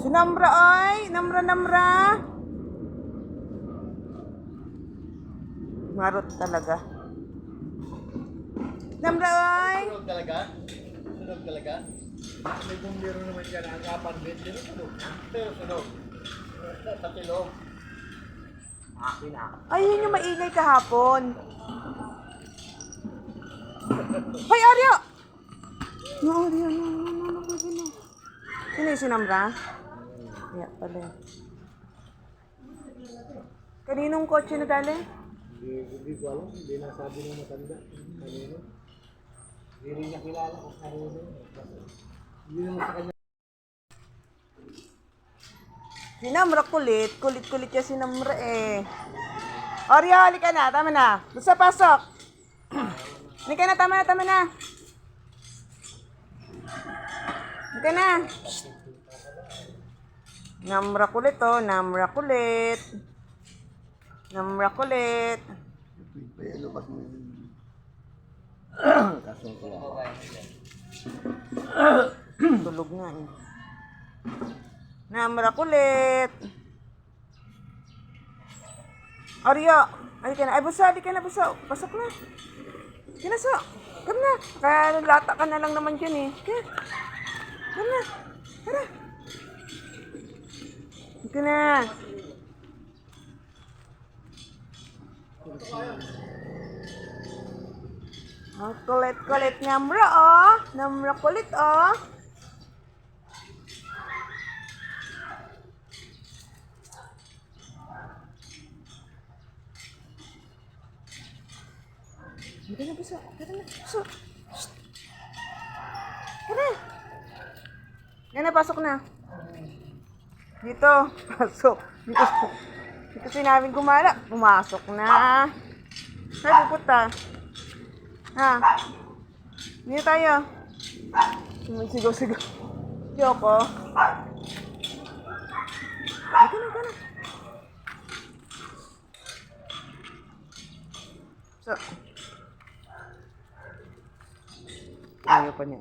Si Namra ay, Namra Namra. Marot talaga. Namra ay. Sunog talaga? Sunog talaga? May bumbiro naman dyan, ang kapan din, din sunog. Pero sunog. Sa tilog. Akin na. Ay, yun yung maingay kahapon. Hoy, Aryo! No, Aryo, no, no, no, no, na. Sino yung sinamra? Yeah, pala. Kaninong kotse na dali? Hindi, hindi ko alam, hindi nasabi ng matanda. Kanino? Hindi rin niya kilala kung kanino. Hindi naman sa kanya. Sinamra kulit. Kulit-kulit yung sinamra eh. Oreo, halika na. Tama na. Basta pasok. Halika na, tama na, tama na. Halika na. Namra kulit oh. Namra kulit. Namra kulit. Kasong ko. Tulog nga eh. Namra kulit. Oreo, halika na. Ay, busa, halika na, busa. Pasok na. So. Come na. Kaya lata ka na lang naman dyan eh. Kaya. Come na. Tara. Halika na. Ang kulit-kulit namra, oh. Namra kulit, oh. Halika na, buso. Tara na, buso. Shh. Tara. Yan na, pasok na. Dito, pasok. Dito, dito sinabing gumala. Pumasok na. Saan pupunta? Ha? Dito tayo. Sigaw-sigaw. Yoko. Halika na, halika na. So, ayaw pa niya.